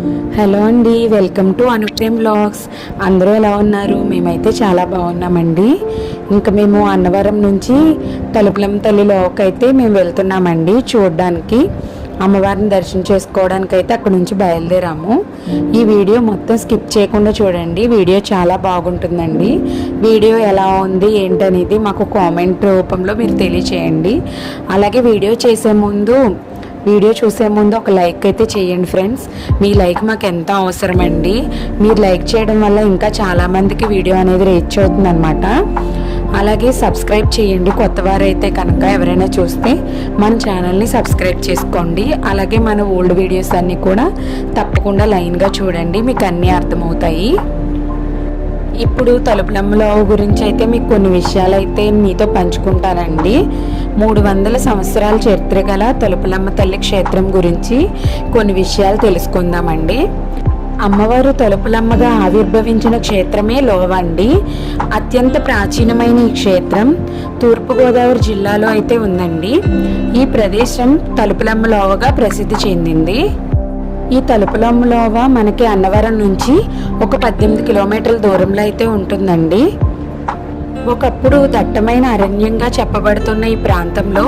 Hello అండి welcome to Anuprem blogs అందరూ ఎలా ఉన్నారు? మేమైతే చాలా బాగున్నామండి. ఇంకా మేము అన్నవరం నుంచి తలుపులం తల్లిలోకి అయితే మేము వెళ్తున్నామండి చూడడానికి. అమ్మవారిని దర్శనం చేసుకోవడానికి అయితే అక్కడ నుంచి బయలుదేరాము. ఈ వీడియో మొత్తం స్కిప్ చేయకుండా చూడండి. వీడియో చాలా బాగుంటుందండి. వీడియో ఎలా ఉంది ఏంటనేది మాకు కామెంట్ రూపంలో మీరు తెలియచేయండి. అలాగే వీడియో చేసే ముందు వీడియో చూసే ముందు ఒక లైక్ అయితే చేయండి ఫ్రెండ్స్. మీ లైక్ మాకు ఎంతో అవసరమండి. మీరు లైక్ చేయడం వల్ల ఇంకా చాలామందికి వీడియో అనేది రీచ్ అవుతుంది అనమాట అలాగే సబ్స్క్రైబ్ చేయండి కొత్త వారైతే కనుక ఎవరైనా చూస్తే మన ఛానల్ని సబ్స్క్రైబ్ చేసుకోండి. అలాగే మన ఓల్డ్ వీడియోస్ అన్నీ కూడా తప్పకుండా లైన్గా చూడండి. మీకు అన్నీ అర్థమవుతాయి. ఇప్పుడు తలుపులమ్మలో గురించి అయితే మీకు కొన్ని విషయాలు అయితే మీతో పంచుకుంటానండి. మూడు వందల సంవత్సరాల చరిత్ర గల తలుపులమ్మ తల్లి క్షేత్రం గురించి కొన్ని విషయాలు తెలుసుకుందామండి. అమ్మవారు తలుపులమ్మగా ఆవిర్భవించిన క్షేత్రమే లోవండి అత్యంత ప్రాచీనమైన ఈ క్షేత్రం తూర్పుగోదావరి జిల్లాలో అయితే ఉందండి. ఈ ప్రదేశం తలుపులమ్మ లోవగా ప్రసిద్ధి చెందింది. ఈ తలుపులమ్మలోవ మనకి అన్నవరం నుంచి ఒక పద్దెనిమిది కిలోమీటర్ల దూరంలో అయితే ఉంటుందండి. ఒకప్పుడు దట్టమైన అరణ్యంగా చెప్పబడుతున్న ఈ ప్రాంతంలో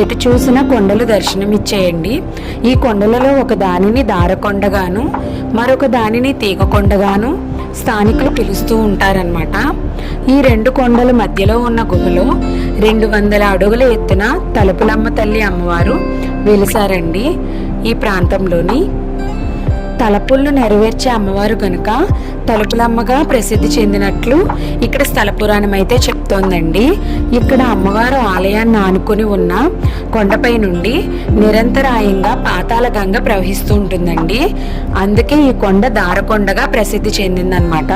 ఎటు చూసినా కొండలు దర్శనమిచ్చేయండి. ఈ కొండలలో ఒక దానిని దారకొండగాను మరొక దానిని తీగకొండగాను స్థానికులు పిలుస్తూ ఉంటారనమాట ఈ రెండు కొండల మధ్యలో ఉన్న గుహలో రెండు వందల అడుగుల ఎత్తున తలుపులమ్మ తల్లి అమ్మవారు వెలిసారండి. ఈ ప్రాంతంలోని తలపుళ్ళు నెరవేర్చే అమ్మవారు గనుక తలుపులమ్మగా ప్రసిద్ధి చెందినట్లు ఇక్కడ స్థల పురాణం అయితే చెప్తోందండి. ఇక్కడ అమ్మవారు ఆలయాన్ని ఆనుకుని ఉన్న కొండపై నుండి నిరంతరాయంగా పాతాల గంగ ప్రవహిస్తూ ఉంటుందండి. అందుకే ఈ కొండ దారకొండగా ప్రసిద్ధి చెందిందనమాట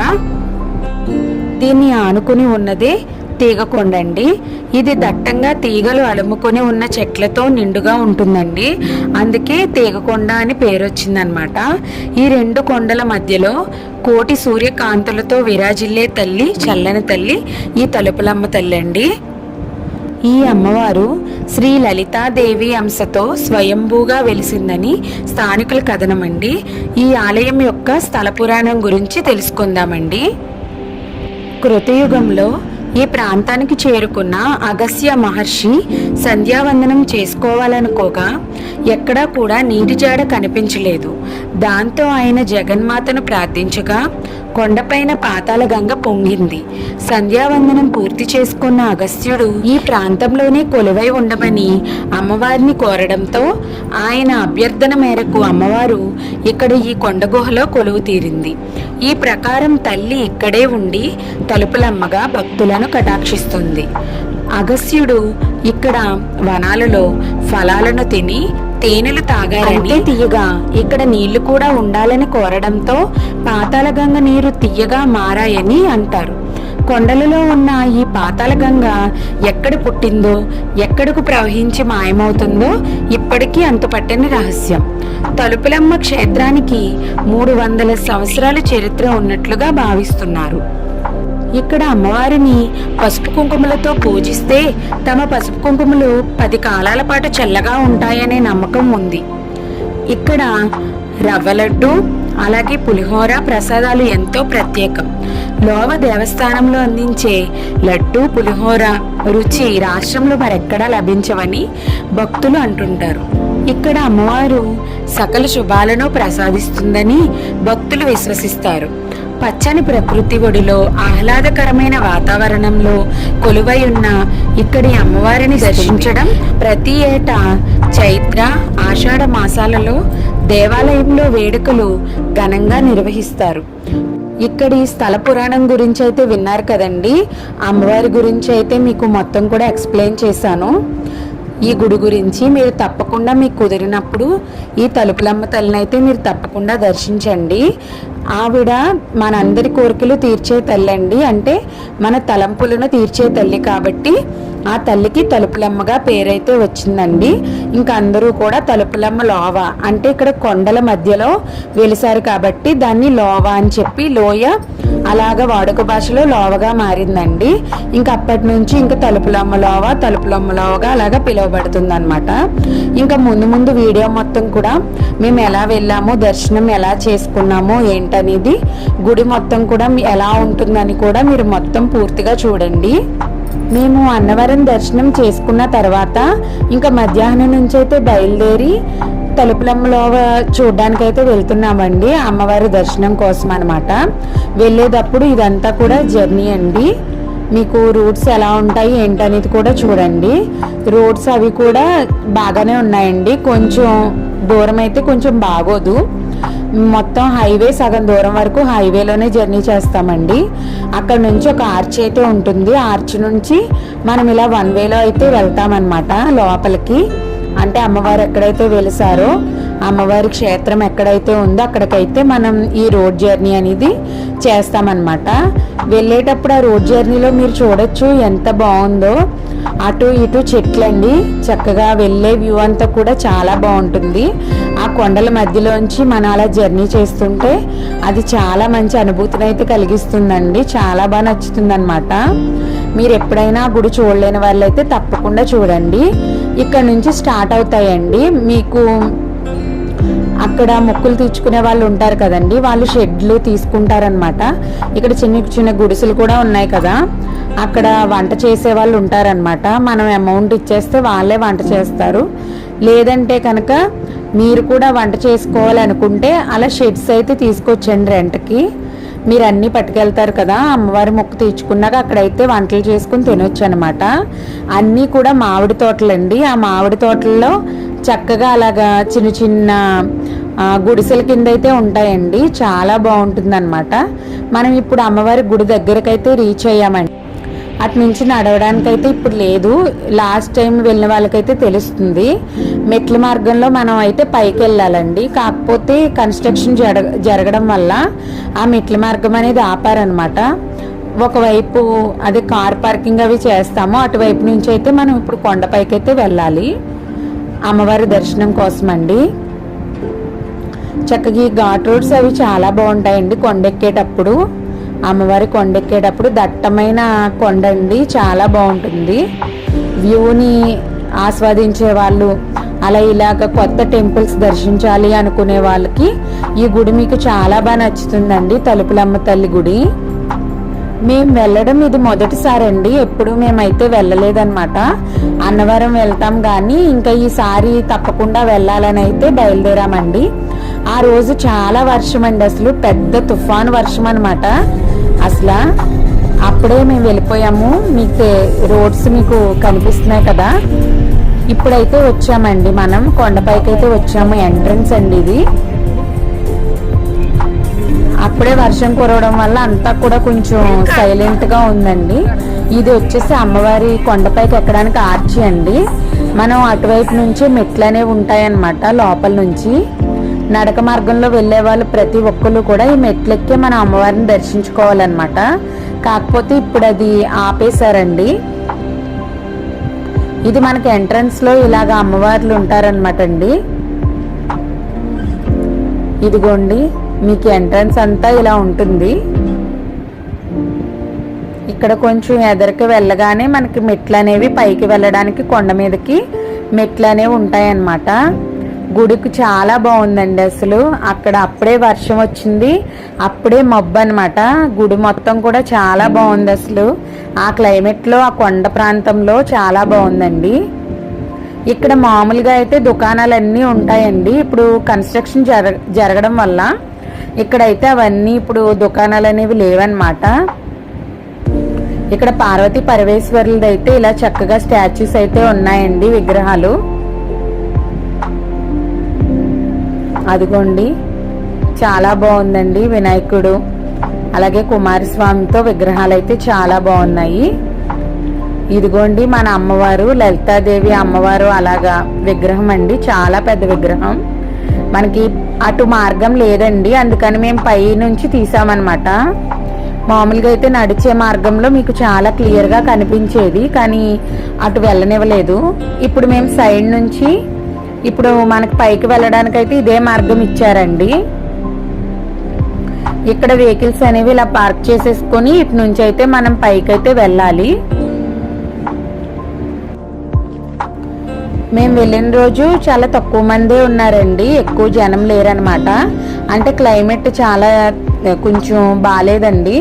దీన్ని ఆనుకుని ఉన్నదే తీగకొండ అండి ఇది దట్టంగా తీగలు అలుముకొని ఉన్న చెట్లతో నిండుగా ఉంటుందండి. అందుకే తీగకొండ అని పేరు వచ్చిందనమాట ఈ రెండు కొండల మధ్యలో కోటి సూర్యకాంతులతో విరాజిల్లే తల్లి చల్లని తల్లి ఈ తలుపులమ్మ తల్లి అండి ఈ అమ్మవారు శ్రీ లలితాదేవి అంశతో స్వయంభూగా వెలిసిందని స్థానికుల కథనమండి. ఈ ఆలయం యొక్క స్థల పురాణం గురించి తెలుసుకుందామండి. కృతయుగంలో ఈ ప్రాంతానికి చేరుకున్న అగస్య మహర్షి సంధ్యావందనం చేసుకోవాలనుకోగా ఎక్కడా కూడా నీటి జాడ కనిపించలేదు. దాంతో ఆయన జగన్మాతను ప్రార్థించగా కొండపైన పాతాల గంగ పొంగింది. సంధ్యావందనం పూర్తి చేసుకున్న అగస్త్యుడు ఈ ప్రాంతంలోనే కొలువై ఉండమని అమ్మవారిని కోరడంతో ఆయన అభ్యర్థన మేరకు అమ్మవారు ఇక్కడ ఈ కొండ గుహలో కొలువు తీరింది. ఈ ప్రకారం తల్లి ఇక్కడే ఉండి తలుపులమ్మగా భక్తులను కటాక్షిస్తుంది. అగస్త్యుడు ఇక్కడ వనాలలో ఫలాలను తిని తేనెలు తాగారని తీయగా ఇక్కడ నీళ్ళు కూడా ఉండాలని కోరడంతో పాతాళగంగ నీరు తీయగా మారాయని అంటారు. కొండలలో ఉన్న ఈ పాతాళగంగ ఎక్కడ పుట్టిందో ఎక్కడకు ప్రవహించి మాయమవుతుందో ఇప్పటికీ అంతుపట్టని రహస్యం. తలుపులమ్మ క్షేత్రానికి మూడు వందల సంవత్సరాల చరిత్ర ఉన్నట్లుగా భావిస్తున్నారు. ఇక్కడ అమ్మవారిని పసుపు కుంకుమలతో పూజిస్తే తమ పసుపు కుంకుమలు పది కాలాల పాటు చల్లగా ఉంటాయనే నమ్మకం ఉంది. ఇక్కడ రవ్వ లడ్డు అలాగే పులిహోర ప్రసాదాలు ఎంతో ప్రత్యేకం. లోవ దేవస్థానంలో అందించే లడ్డు పులిహోర రుచి రాష్ట్రంలో మరెక్కడా లభించవని భక్తులు అంటుంటారు. ఇక్కడ అమ్మవారు సకల శుభాలను ప్రసాదిస్తుందని భక్తులు విశ్వసిస్తారు. పచ్చని ప్రకృతి ఒడిలో ఆహ్లాదకరమైన వాతావరణంలో కొలువై ఉన్న ఇక్కడి అమ్మవారిని దర్శించడం ప్రతి ఏటా చైత్ర ఆషాఢ మాసాలలో దేవాలయంలో వేడుకలు ఘనంగా నిర్వహిస్తారు. ఇక్కడి స్థల పురాణం గురించి అయితే విన్నారు కదండి. అమ్మవారి గురించి అయితే మీకు మొత్తం కూడా ఎక్స్ప్లెయిన్ చేశాను. ఈ గుడి గురించి మీరు తప్పకుండా మీకు కుదిరినప్పుడు ఈ తలుపులమ్మ తల్లిని అయితే మీరు తప్పకుండా దర్శించండి. ఆవిడ మనందరి కోరికలు తీర్చే తల్లి అండి అంటే మన తలంపులను తీర్చే తల్లి కాబట్టి ఆ తల్లికి తలుపులమ్మగా పేరైతే వచ్చిందండి. ఇంకా అందరూ కూడా తలుపులమ్మ లోవ అంటే ఇక్కడ కొండల మధ్యలో వెలిసారు కాబట్టి దాన్ని లోవ అని చెప్పి లోయ అలాగ వాడుక భాషలో లోవగా మారిందండి. ఇంకా అప్పటి నుంచి ఇంకా తలుపులమ్మ లోవ తలుపులమ్మ లోవగా అలాగా పిలువబడుతుంది అనమాట ఇంకా ముందు ముందు వీడియో మొత్తం కూడా మేము ఎలా వెళ్ళాము దర్శనం ఎలా చేసుకున్నాము ఏంటనేది గుడి మొత్తం కూడా ఎలా ఉంటుందని కూడా మీరు మొత్తం పూర్తిగా చూడండి. మేము అన్నవరం దర్శనం చేసుకున్న తర్వాత ఇంకా మధ్యాహ్నం నుంచి అయితే బయలుదేరి తలుపులమ్మలో చూడడానికి అయితే వెళ్తున్నామండి అమ్మవారి దర్శనం కోసం అనమాట వెళ్ళేటప్పుడు ఇదంతా కూడా జర్నీ అండి. మీకు రూట్స్ ఎలా ఉంటాయి ఏంటనేది కూడా చూడండి. రోడ్స్ అవి కూడా బాగానే ఉన్నాయండి. కొంచెం దూరం అయితే కొంచెం బాగోదు. మొత్తం హైవే సగం దూరం వరకు హైవేలోనే జర్నీ చేస్తామండి. అక్కడ నుంచి ఒక ఆర్చ్ అయితే ఉంటుంది. ఆర్చ్ నుంచి మనం ఇలా వన్ వేలో అయితే వెళ్తామన్నమాట లోపలికి. అంటే అమ్మవారు ఎక్కడైతే వెలిసారో అమ్మవారి క్షేత్రం ఎక్కడైతే ఉందో అక్కడికైతే మనం ఈ రోడ్ జర్నీ అనేది చేస్తామన్నమాట. వెళ్ళేటప్పుడు ఆ రోడ్ జర్నీలో మీరు చూడొచ్చు ఎంత బాగుందో. అటు ఇటు చెట్లండి చక్కగా వెళ్ళే వ్యూ అంతా కూడా చాలా బాగుంటుంది. ఆ కొండల మధ్యలోంచి మనం అలా జర్నీ చేస్తుంటే అది చాలా మంచి అనుభూతిని అయితే కలిగిస్తుందండి. చాలా బాగా నచ్చుతుంది అనమాట మీరు ఎప్పుడైనా గుడి చూడలేని వాళ్ళైతే తప్పకుండా చూడండి. ఇక్కడ నుంచి స్టార్ట్ అవుతాయండి. మీకు ఇక్కడ మొక్కులు తీర్చుకునే వాళ్ళు ఉంటారు కదండి. వాళ్ళు షెడ్లు తీసుకుంటారనమాట ఇక్కడ చిన్న చిన్న గుడిసెలు కూడా ఉన్నాయి కదా. అక్కడ వంట చేసే వాళ్ళు ఉంటారనమాట మనం అమౌంట్ ఇచ్చేస్తే వాళ్ళే వంట చేస్తారు. లేదంటే కనుక మీరు కూడా వంట చేసుకోవాలనుకుంటే అలా షెడ్స్ అయితే తీసుకొచ్చండి రెంట్కి. మీరు అన్నీ పట్టుకెళ్తారు కదా. అమ్మవారి మొక్కు తీర్చుకున్నాక అక్కడైతే వంటలు చేసుకుని తినొచ్చు అనమాట అన్నీ కూడా మామిడి తోటలండి. ఆ మామిడి తోటల్లో చక్కగా అలాగా చిన్న చిన్న గుడిసెల కింద అయితే ఉంటాయండి. చాలా బాగుంటుంది అనమాట మనం ఇప్పుడు అమ్మవారి గుడి దగ్గరకైతే రీచ్ అయ్యామండి. అటు నుంచి నడవడానికైతే ఇప్పుడు లేదు. లాస్ట్ టైం వెళ్ళిన వాళ్ళకైతే తెలుస్తుంది. మెట్ల మార్గంలో మనం అయితే పైకి వెళ్ళాలండి. కాకపోతే కన్స్ట్రక్షన్ జరగ జరగడం వల్ల ఆ మెట్ల మార్గం అనేది ఆపారనమాట ఒకవైపు అదే కార్ పార్కింగ్ అవి చేస్తాము. అటువైపు నుంచి అయితే మనం ఇప్పుడు కొండపైకి అయితే వెళ్ళాలి. అమ్మవారి దర్శనం కోసం అండి చక్కగా ఈ ఘాట్ రోడ్స్ అవి చాలా బాగుంటాయండి కొండెక్కేటప్పుడు. అమ్మవారి కొండెక్కేటప్పుడు దట్టమైన కొండ అండి చాలా బాగుంటుంది. వ్యూని ఆస్వాదించే వాళ్ళు అలా ఇలాగ కొత్త టెంపుల్స్ దర్శించాలి అనుకునే వాళ్ళకి ఈ గుడి మీకు చాలా బాగా నచ్చుతుందండి తలుపులమ్మ తల్లి గుడి. మేము వెళ్ళడం ఇది మొదటిసారి అండి ఎప్పుడు మేమైతే వెళ్ళలేదన్నమాట. అన్నవరం వెళ్తాం కానీ ఇంకా ఈసారి తప్పకుండా వెళ్ళాలని అయితే బయలుదేరామండి. ఆ రోజు చాలా వర్షం అండి అసలు పెద్ద తుఫాన్ వర్షం అనమాట అసలు అప్పుడే మేము వెళ్ళిపోయాము. మీకు రోడ్స్ మీకు కనిపిస్తున్నాయి కదా. ఇప్పుడైతే వచ్చామండి మనం. కొండపైకి అయితే వచ్చాము ఎంట్రన్స్ అండి ఇది. అప్పుడే వర్షం కురవడం వల్ల అంతా కూడా కొంచెం సైలెంట్గా ఉందండి. ఇది వచ్చేసి అమ్మవారి కొండపైకి ఎక్కడానికి ఆర్చి అండి. మనం అటువైపు నుంచి మెట్లు అనేవి ఉంటాయన్నమాట లోపల నుంచి. నడక మార్గంలో వెళ్ళే వాళ్ళు ప్రతి ఒక్కరు కూడా ఈ మెట్లెక్కి మన అమ్మవారిని దర్శించుకోవాలన్నమాట. కాకపోతే ఇప్పుడు అది ఆపేశారండి. ఇది మనకి ఎంట్రన్స్లో ఇలాగ అమ్మవార్లు ఉంటారనమాట అండి ఇదిగోండి మీకు ఎంట్రన్స్ అంతా ఇలా ఉంటుంది. ఇక్కడ కొంచెం ఎదరికి వెళ్ళగానే మనకి మెట్లు అనేవి పైకి వెళ్ళడానికి కొండ మీదకి మెట్లు అనేవి ఉంటాయన్నమాట. గుడికి చాలా బాగుందండి అసలు. అక్కడ అప్పుడే వర్షం వచ్చింది. అప్పుడే మబ్బు అనమాట గుడి మొత్తం కూడా చాలా బాగుంది అసలు. ఆ క్లైమేట్లో ఆ కొండ ప్రాంతంలో చాలా బాగుందండి. ఇక్కడ మామూలుగా అయితే దుకాణాలన్నీ ఉంటాయండి. ఇప్పుడు కన్స్ట్రక్షన్ జర జరగడం వల్ల ఇక్కడైతే అవన్నీ ఇప్పుడు దుకాణాలు అనేవి లేవన్నమాట. ఇక్కడ పార్వతి పరమేశ్వరులది అయితే ఇలా చక్కగా స్టాచ్యూస్ అయితే ఉన్నాయండి విగ్రహాలు. అదిగోండి. చాలా బాగుందండి వినాయకుడు. అలాగే కుమారస్వామితో విగ్రహాలు అయితే చాలా బాగున్నాయి. ఇదిగోండి మన అమ్మవారు లలితాదేవి అమ్మవారు అలాగా విగ్రహం అండి. చాలా పెద్ద విగ్రహం. మనకి అటు మార్గం లేదండి. అందుకని మేము పై నుంచి తీసామన్నమాట. మామూలుగా అయితే నడిచే మార్గంలో మీకు చాలా క్లియర్గా కనిపించేది కానీ అటు వెళ్ళనివ్వలేదు. ఇప్పుడు మేము సైడ్ నుంచి ఇప్పుడు మనకి పైకి వెళ్ళడానికైతే ఇదే మార్గం ఇచ్చారండి. ఇక్కడ వెహికల్స్ అనేవి ఇలా పార్క్ చేసేసుకొని ఇటు నుంచి అయితే మనం పైకి అయితే వెళ్ళాలి. మేము వెళ్ళిన రోజు చాలా తక్కువ మందే ఉన్నారండి. ఎక్కువ జనం లేరనమాట. అంటే క్లైమేట్ చాలా కొంచెం బాగాలేదండి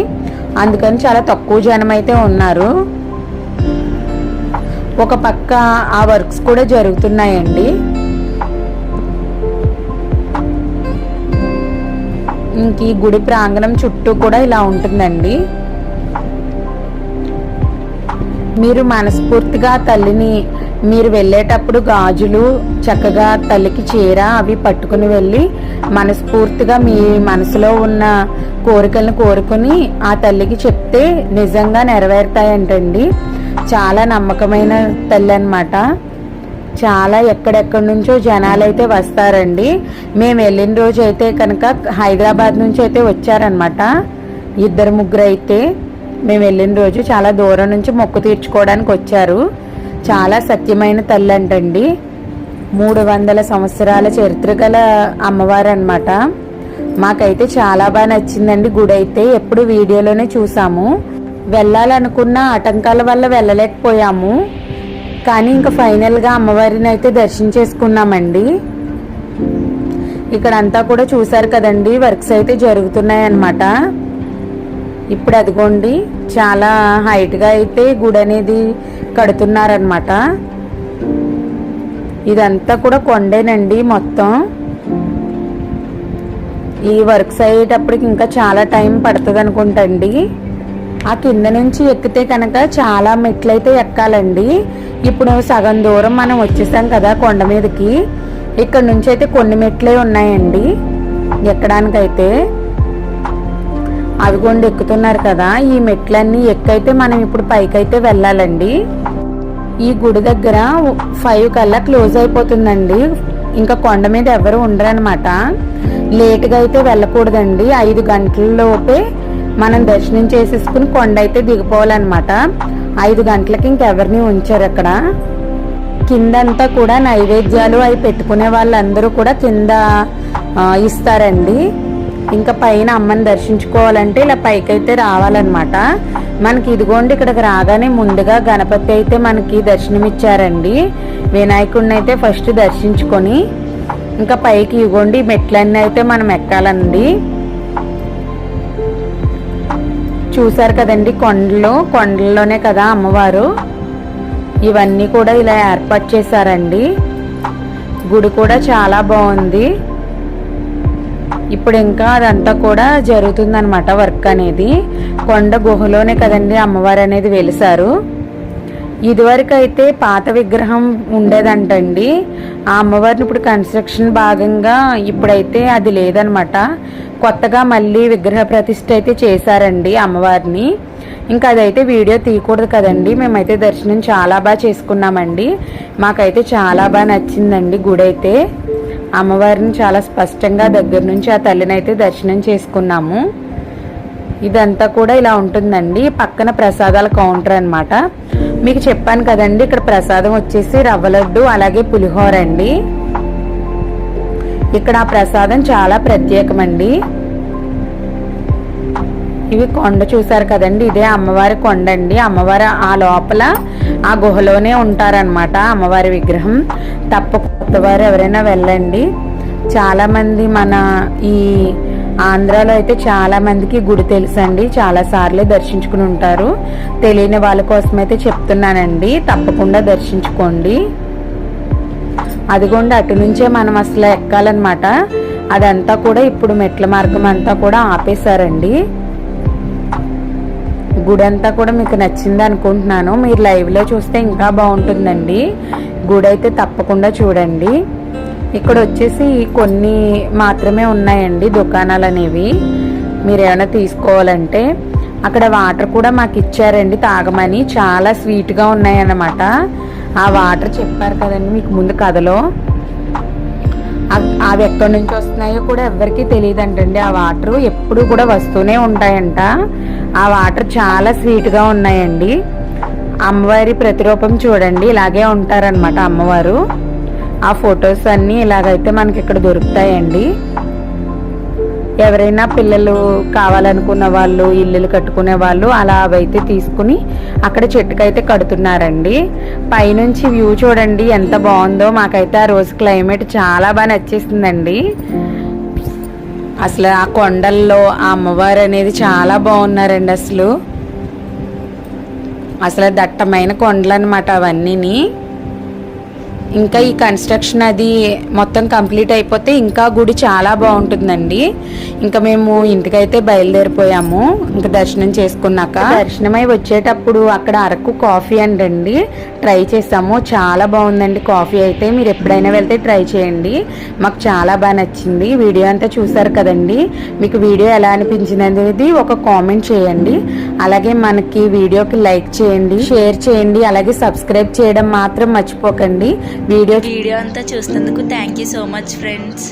అందుకని చాలా తక్కువ జనం అయితే ఉన్నారు. ఒక పక్క ఆ వర్క్స్ కూడా జరుగుతున్నాయండి. ఇంక ఈ గుడి ప్రాంగణం చుట్టూ కూడా ఇలా ఉంటుందండి. మీరు మనస్ఫూర్తిగా తల్లిని మీరు వెళ్ళేటప్పుడు గాజులు చక్కగా తల్లికి చీర అవి పట్టుకుని వెళ్ళి మనస్ఫూర్తిగా మీ మనసులో ఉన్న కోరికలను కోరుకుని ఆ తల్లికి చెప్తే నిజంగా నెరవేరుతాయంటండి. చాలా నమ్మకమైన తల్లి అనమాట చాలా ఎక్కడెక్కడి నుంచో జనాలు అయితే వస్తారండి. మేము వెళ్ళిన రోజు అయితే కనుక హైదరాబాద్ నుంచి అయితే వచ్చారనమాట ఇద్దరు ముగ్గురు అయితే మేము వెళ్ళిన రోజు చాలా దూరం నుంచి మొక్కు తీర్చుకోవడానికి వచ్చారు. చాలా సత్యమైన తల్లి అంటండి. మూడు వందల సంవత్సరాల చరిత్ర గల అమ్మవారు అనమాట మాకైతే చాలా బాగా నచ్చిందండి గుడి అయితే. ఎప్పుడు వీడియోలోనే చూసాము. వెళ్ళాలనుకున్న ఆటంకాల వల్ల వెళ్ళలేకపోయాము. కానీ ఇంకా ఫైనల్గా అమ్మవారిని అయితే దర్శించేసుకున్నామండి ఇక్కడ అంతా కూడా చూసారు కదండి వర్క్స్ అయితే జరుగుతున్నాయి అన్నమాట ఇప్పుడు అదిగోండి చాలా హైట్గా అయితే గుడి అనేది కడుతున్నారనమాట ఇదంతా కూడా కొండేనండి మొత్తం. ఈ వర్క్స్ అయ్యేటప్పటికి ఇంకా చాలా టైం పడుతుంది అనుకుంటండి ఆ కింద నుంచి ఎక్కితే కనుక చాలా మెట్లు అయితే ఎక్కాలండి. ఇప్పుడు సగం దూరం మనం వచ్చేసాం కదా కొండ మీదకి. ఇక్కడ నుంచి అయితే కొన్ని మెట్లే ఉన్నాయండి. ఎక్కడానికైతే. అవి కొండ ఎక్కుతున్నారు కదా. ఈ మెట్లన్నీ ఎక్కైతే మనం ఇప్పుడు పైకైతే వెళ్ళాలండి. ఈ గుడి దగ్గర ఫైవ్ కల్లా క్లోజ్ అయిపోతుందండి. ఇంకా కొండ మీద ఎవరు ఉండరనమాట లేట్గా అయితే వెళ్ళకూడదండి. ఐదు గంటల లోపే మనం దర్శనం చేసేసుకుని కొండ అయితే దిగిపోవాలన్నమాట. ఐదు గంటలకి ఇంకెవరిని ఉంచారు అక్కడ? కిందంతా కూడా నైవేద్యాలు అవి పెట్టుకునే వాళ్ళందరూ కూడా కింద ఇస్తారండి. ఇంకా పైన అమ్మని దర్శించుకోవాలంటే ఇలా పైకైతే రావాలన్నమాట. మనకి ఇదిగోండి ఇక్కడికి రాగానే ముందుగా గణపతి అయితే మనకి దర్శనం ఇచ్చారండి వినాయకుడిని అయితే ఫస్ట్ దర్శించుకొని ఇంకా పైకి ఇవ్వండి మెట్లన్నీ అయితే మనం ఎక్కాలండి. చూశారు కదండి కొండలు. కొండల్లోనే కదా అమ్మవారు. ఇవన్నీ కూడా ఇలా ఏర్పాటు చేశారండి. గుడి కూడా చాలా బాగుంది. ఇప్పుడు ఇంకా అదంతా కూడా జరుగుతుందన్నమాట వర్క్ అనేది. కొండ గుహలోనే కదండి అమ్మవారు అనేది వెలిసారు ఇదివరకు అయితే పాత విగ్రహం ఉండేదంటండి. ఆ అమ్మవారిని ఇప్పుడు కన్స్ట్రక్షన్ భాగంగా ఇప్పుడైతే అది లేదనమాట. కొత్తగా మళ్ళీ విగ్రహ ప్రతిష్ఠ అయితే చేశారండి అమ్మవారిని. ఇంకా అదైతే వీడియో తీయకూడదు కదండి. మేమైతే దర్శనం చాలా బాగా చేసుకున్నామండి. మాకైతే చాలా బాగా నచ్చిందండి గుడి అయితే అమ్మవారిని చాలా స్పష్టంగా దగ్గర నుంచి ఆ తల్లిని అయితే దర్శనం చేసుకున్నాము. ఇదంతా కూడా ఇలా ఉంటుందండి. పక్కన ప్రసాదాల కౌంటర్ అనమాట మీకు చెప్పాను కదండి ఇక్కడ ప్రసాదం వచ్చేసి రవ్వ లడ్డు అలాగే పులిహోర అండి. ఇక్కడ ఆ ప్రసాదం చాలా ప్రత్యేకమండి. ఇవి కొండ చూసారు కదండి ఇదే అమ్మవారి కొండ అండి అమ్మవారు ఆ లోపల ఆ గుహలోనే ఉంటారనమాట అమ్మవారి విగ్రహం. తప్ప కొత్తవారు ఎవరైనా వెళ్ళండి. చాలామంది మన ఈ ఆంధ్రాలో అయితే చాలా మందికి గుడి తెలుసండి. చాలా సార్లు దర్శించుకుని ఉంటారు. తెలియని వాళ్ళ కోసం అయితే చెప్తున్నానండి. తప్పకుండా దర్శించుకోండి. అదిగోండి అటు నుంచే మనం అసలు ఎక్కాలన్నమాట. అదంతా కూడా ఇప్పుడు మెట్ల మార్గం అంతా కూడా ఆపేశారండి. గుడి అంతా కూడా మీకు నచ్చింది అనుకుంటున్నాను. మీరు లైవ్లో చూస్తే ఇంకా బాగుంటుందండి. గుడి అయితే తప్పకుండా చూడండి. ఇక్కడ వచ్చేసి కొన్ని మాత్రమే ఉన్నాయండి దుకాణాలు అనేవి మీరు ఏమైనా తీసుకోవాలంటే అక్కడ వాటర్ కూడా మాకు ఇచ్చారండి తాగమని. చాలా స్వీట్గా ఉన్నాయన్నమాట. ఆ వాటర్ చెప్పారు కదండి మీకు ముందు కథలో. అవి ఎక్కడి నుంచి వస్తున్నాయో కూడా ఎవరికీ తెలియదు అంటండి ఆ వాటర్ ఎప్పుడు కూడా వస్తూనే ఉంటాయంట. ఆ వాటర్ చాలా స్వీట్గా ఉన్నాయండి. అమ్మవారి ప్రతిరూపం చూడండి ఇలాగే ఉంటారనమాట అమ్మవారు. ఆ ఫొటోస్ అన్నీ ఇలాగైతే మనకి ఇక్కడ దొరుకుతాయండి. ఎవరైనా పిల్లలు కావాలనుకున్న వాళ్ళు ఇల్లులు కట్టుకునే వాళ్ళు అలా అవైతే తీసుకుని అక్కడ చెట్టుకైతే కడుతున్నారండి. పైనుంచి వ్యూ చూడండి ఎంత బాగుందో. మాకైతే ఆ రోజు క్లైమేట్ చాలా బాగా నచ్చేసిందండి. అసలు ఆ కొండల్లో ఆ అమ్మవారు అనేది చాలా బాగున్నారండి అసలు. అసలు దట్టమైన కొండలు అనమాట అవన్నీని. ఇంకా ఈ కన్స్ట్రక్షన్ అది మొత్తం కంప్లీట్ అయిపోతే ఇంకా గుడి చాలా బాగుంటుందండి. ఇంకా మేము ఇంటికైతే బయలుదేరిపోయాము. ఇంకా దర్శనం చేసుకున్నాక దర్శనమై వచ్చేటప్పుడు అక్కడ అరకు కాఫీ అండి ట్రై చేసాము. చాలా బాగుందండి కాఫీ అయితే. మీరు ఎప్పుడైనా వెళ్తే ట్రై చేయండి. మాకు చాలా బాగా నచ్చింది. వీడియో అంతా చూసారు కదండి. మీకు వీడియో ఎలా అనిపించింది అనేది ఒక కామెంట్ చేయండి. అలాగే మనకి వీడియోకి లైక్ చేయండి షేర్ చేయండి. అలాగే సబ్స్క్రైబ్ చేయడం మాత్రం మర్చిపోకండి. వీడియో వీడియో అంతా చూసినందుకు thank you so much friends